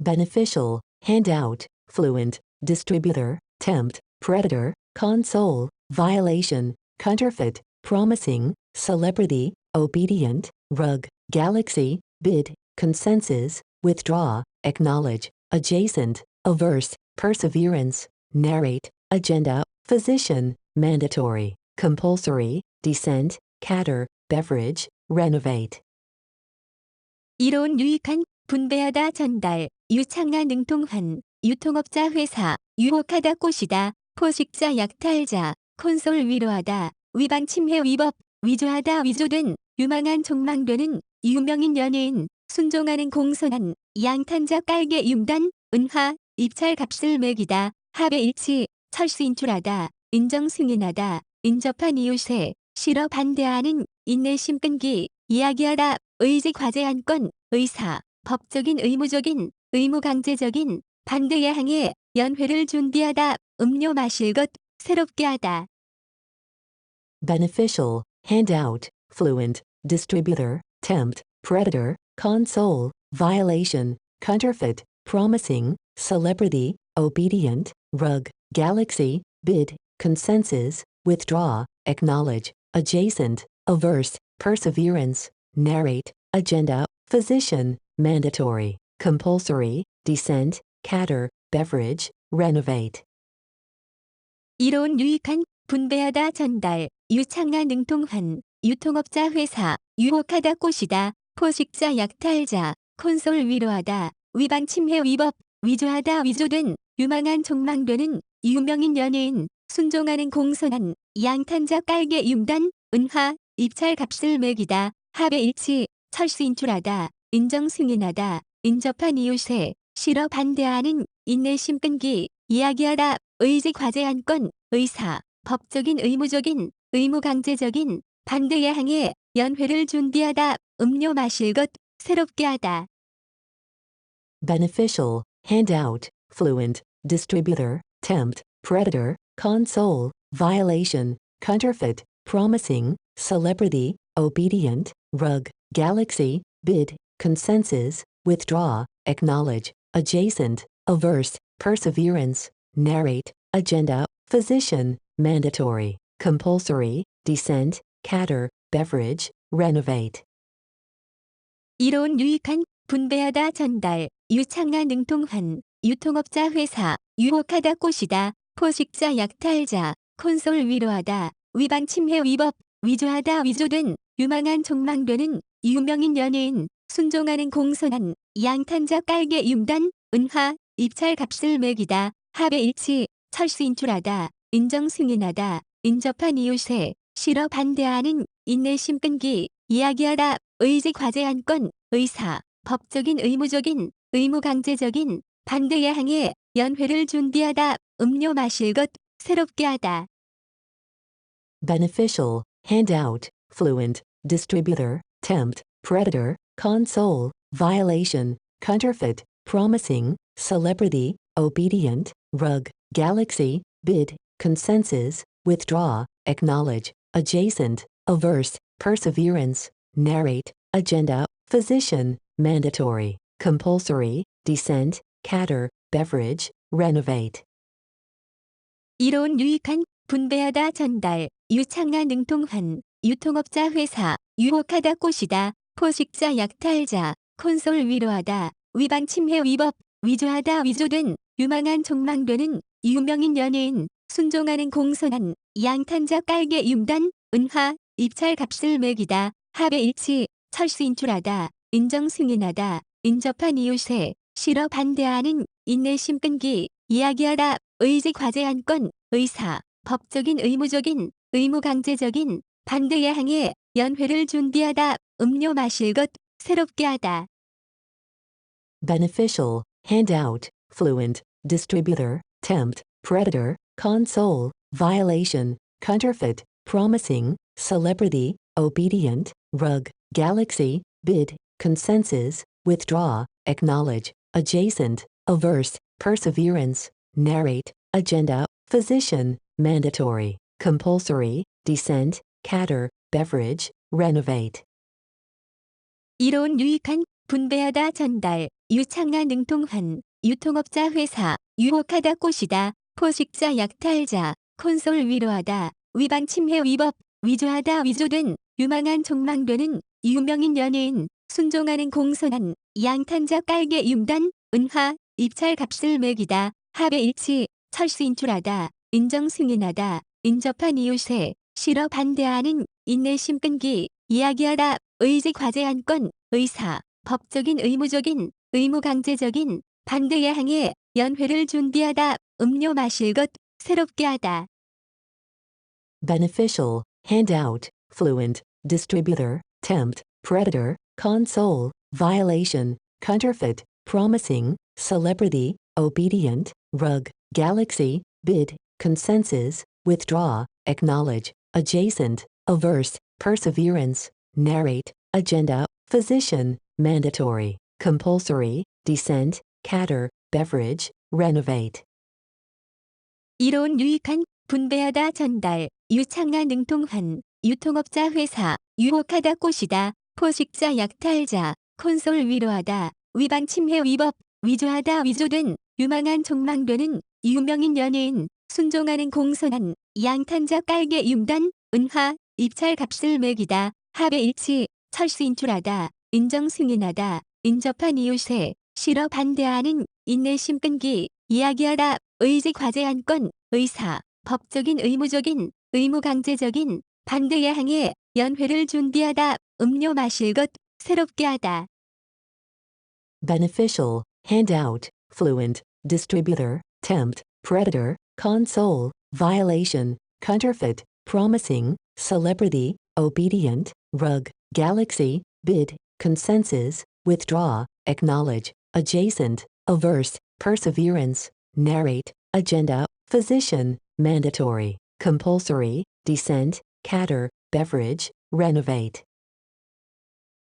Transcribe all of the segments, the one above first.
beneficial, handout, fluent, distributor, tempt, predator, console, violation, counterfeit, promising, celebrity, obedient, rug, galaxy, bid, consensus, withdraw, acknowledge, adjacent, averse, perseverance, narrate, agenda, physician, mandatory, compulsory, descent, cater, beverage, renovate. 이로운 유익한 분배하다 전달 유창하 능통한 유통업자 회사 유혹하다 꼬시다 포식자 약탈자 콘솔 위로하다 위반 침해 위법 위조하다 위조된 유망한 종망되는 유명인 연예인 순종하는 공손한 양탄자 깔개 융단 은하 입찰 값을 매기다 합의 일치 철수 인출하다 인정 승인하다 인접한 이웃에 싫어 반대하는 인내심 끈기 이야기하다 의지 과제 안건 의사 법적인 의무적인 의무 강제적인 반대에 항해 연회를 준비하다 음료 마실 것 새롭게 하다 beneficial, handout, fluent, distributor, tempt, predator, console, violation, counterfeit, promising, celebrity, obedient, rug, galaxy, bid, consensus, withdraw, acknowledge, adjacent, averse, perseverance, narrate, agenda, physician, mandatory, compulsory, descent, cater, beverage, renovate. 이로운 유익한 분배하다 전달 유창하 능통한 유통업자 회사 유혹하다 꼬시다 포식자 약탈자 콘솔 위로하다 위반 침해 위법 위조하다 위조된 유망한 종망되는 유명인 연예인 순종하는 공손한 양탄자 깔개 융단 은하 입찰 값을 매기다 합의 일치 철수 인출하다 인정 승인하다 인접한 이웃에 싫어 반대하는 인내심 끈기 이야기하다 의지 과제 안건 의사 법적인 의무적인 의무 강제적인 반대에 항해 연회를 준비하다 음료 마실 것 새롭게 하다 beneficial, handout, fluent, distributor, tempt, predator, console, violation, counterfeit, promising, celebrity, obedient, rug, galaxy, bid, consensus, withdraw, acknowledge, adjacent, averse, perseverance, narrate, agenda, physician, mandatory, compulsory, descent, cater, beverage, renovate. 이로운 유익한 분배하다 전달 유창하 능통한 유통업자 회사 유혹하다 꼬시다 포식자 약탈자 콘솔 위로하다 위반 침해 위법 위조하다 위조된 유망한 종망되는 유명인 연예인 순종하는 공손한 양탄자 깔개 융단 은하 입찰 값을 매기다. 합의 일치 철수 인출하다. 인정 승인하다. 인접한 이웃에 싫어 반대하는 인내심 끈기 이야기하다. 의지 과제 안건 의사 법적인 의무적인 의무 강제적인 반대에 항해 연회를 준비하다. 음료 마실 것 새롭게 하다. Beneficial, handout, fluent, distributor, tempt, predator, console, violation, counterfeit, promising, celebrity, obedient, rug, galaxy, bid, consensus, withdraw, acknowledge, adjacent, averse, perseverance, narrate, agenda, physician, mandatory, compulsory, descent, cater, beverage, renovate. 이로운 유익한 분배하다 전달 유창하 능통한 유통업자 회사 유혹하다 꼬시다 포식자 약탈자 콘솔 위로하다 위반 침해 위법 위조하다 위조된 유망한 종망되는 유명인 연예인 순종하는 공손한 양탄자 깔개 융단 은하 입찰 값을 매기다 합의 일치 철수 인출하다 인정 승인하다 인접한 이웃에 싫어 반대하는 인내심 끈기 이야기하다 의지 과제 안건 의사 법적인 의무적인 의무 강제적인 반대에 항해 연회를 준비하다 음료 마실 것 새롭게 하다 beneficial, handout, fluent, distributor, tempt, predator, console, violation, counterfeit, promising, celebrity, obedient, rug, galaxy, bid, consensus, withdraw, acknowledge, adjacent, averse, perseverance, narrate, agenda, physician, mandatory, compulsory, descent, cater, beverage, renovate. 이로운 유익한 분배하다 전달, 유창하 능통환, 유통업자 회사, 유혹하다 꼬시다, 포식자 약탈자, 콘솔 위로하다, 위반 침해 위법, 위조하다 위조된, 유망한 촉망되는, 유명인 연예인, 순종하는 공손한, 양탄자 깔개 융단, 은하, 입찰 값을 매기다, 합의 일치, 철수 인출하다, 인정 승인하다, 인접한 이웃에, 실어 반대하는, 인내심 끈기, 이야기하다, 의지 과제 안건, 의사, 법적인 의무적인, 의무 강제적인, 반대에 항해, 연회를 준비하다, 음료 마실 것, 새롭게 하다. beneficial, handout, fluent, distributor, tempt, predator, console, violation, counterfeit, promising, celebrity, obedient, rug, galaxy, bid, consensus, withdraw, acknowledge, adjacent, averse, perseverance, narrate, agenda, physician, mandatory, compulsory, descent, cater, beverage, renovate. 이로운 유익한 분배하다 전달, 유창하 능통환, 유통업자 회사, 유혹하다 꼬시다, 포식자 약탈자, 콘솔 위로하다, 위반 침해 위법, 위조하다 위조된, 유망한 촉망되는, 유명인 연예인, 순종하는 공손한, 양탄자 깔개 융단, 은하, 입찰 값을 매기다, 합의 일치, 철수 인출하다, 인정 승인하다, 인접한 이웃에, 실어 반대하는, 인내심 끈기, 이야기하다, 의지 과제 안건, 의사, 법적인 의무적인, 의무 강제적인, 반대에 항해, 연회를 준비하다, 음료 마실 것, 새롭게 하다. beneficial, handout, fluent, distributor, tempt, predator, console, violation, counterfeit, promising, celebrity, obedient, rug, galaxy, bid, consensus, withdraw, acknowledge, adjacent, averse, perseverance, narrate, agenda, physician, mandatory, compulsory, descent, cater, beverage, renovate.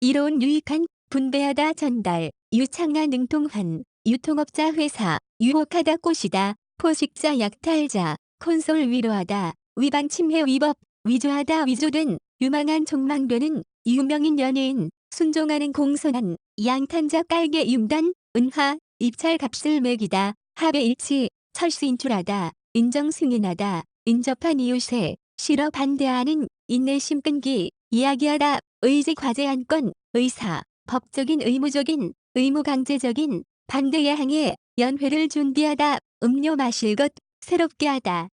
이로운 유익한 분배하다 전달, 유창하 능통환, 유통업자 회사, 유혹하다 꼬시다, 포식자 약탈자, 콘솔 위로하다, 위반 침해 위법, 위조하다 위조된, 유망한 촉망되는, 유명인 연예인, 순종하는 공손한, 양탄자 깔개 융단, 은하, 입찰 값을 매기다, 합의 일치, 철수 인출하다, 인정 승인하다, 인접한 이웃에, 실어 반대하는, 인내심 끈기, 이야기하다, 의지 과제 안건, 의사, 법적인 의무적인, 의무 강제적인, 반대에 항해, 연회를 준비하다, 음료 마실 것, 새롭게 하다.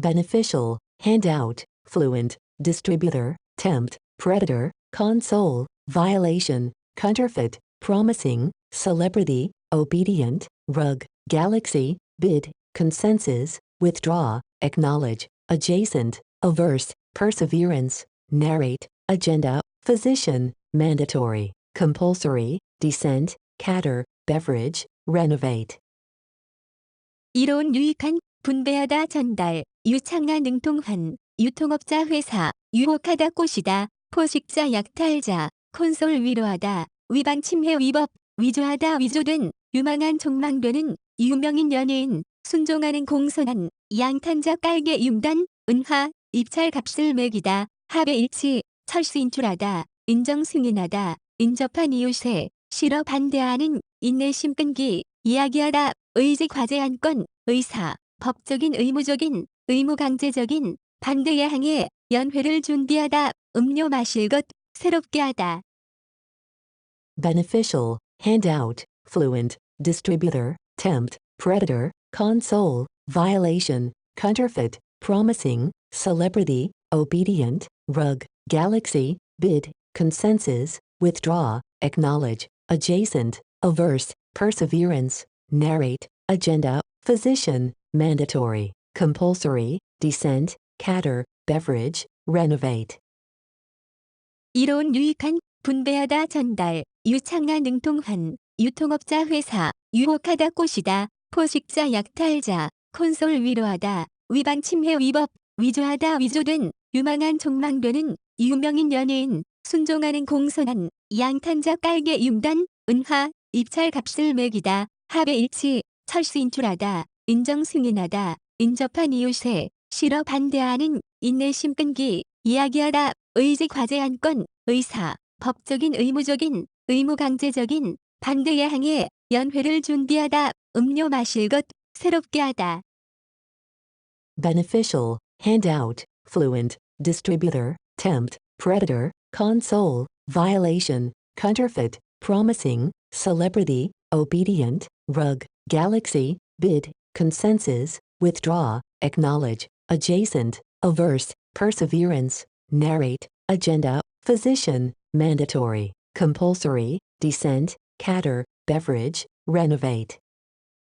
beneficial, handout, fluent, distributor, tempt, predator, console, violation, counterfeit, promising, celebrity, obedient, rug, galaxy, bid, consensus, withdraw, acknowledge, adjacent, averse, perseverance, narrate, agenda, physician, mandatory, compulsory, descent, cater, beverage, renovate. 이로운 유익한 분배하다 전달, 유창하 능통환, 유통업자 회사, 유혹하다 꼬시다, 포식자 약탈자, 콘솔 위로하다, 위반 침해 위법, 위조하다 위조된, 유망한 촉망되는, 유명인 연예인, 순종하는 공손한, 양탄자 깔개 융단, 은하, 입찰 값을 매기다, 합의 일치, 철수 인출하다, 인정 승인하다, 인접한 이웃에, 실어 반대하는, 인내심 끈기, 이야기하다, 의지 과제 안건, 의사, 법적인 의무적인, 의무 강제적인, 반대에 항해, 연회를 준비하다, 음료 마실 것, 새롭게 하다. beneficial, handout, fluent, distributor, tempt, predator, console, violation, counterfeit, promising, celebrity, obedient, rug, galaxy, bid, consensus, withdraw, acknowledge, adjacent, averse, perseverance, narrate, agenda, physician, mandatory, compulsory, descent, cater, beverage, renovate. 이로운 유익한 분배하다 전달, 유창하 능통환, 유통업자 회사, 유혹하다 꼬시다, 포식자 약탈자, 콘솔 위로하다, 위반 침해 위법, 위조하다 위조된, 유망한 촉망되는, 유명인 연예인, 순종하는 공손한, 양탄자 깔개 융단, 은하, 입찰 값을 매기다, 합의 일치, 철수 인출하다, 인정 승인하다, 인접한 이웃에, 실어 반대하는, 인내심 끈기, 이야기하다, 의지 과제 안건, 의사, 법적인 의무적인, 의무 강제적인 반대에 항해 연회를 준비하다 음료 마실 것 새롭게 하다 beneficial, handout, fluent, distributor, tempt, predator, console, violation, counterfeit, promising, celebrity, obedient, rug, galaxy, bid, consensus, withdraw, acknowledge, adjacent, averse, perseverance, narrate, agenda, physician, mandatory, compulsory, descent, catter, beverage, renovate.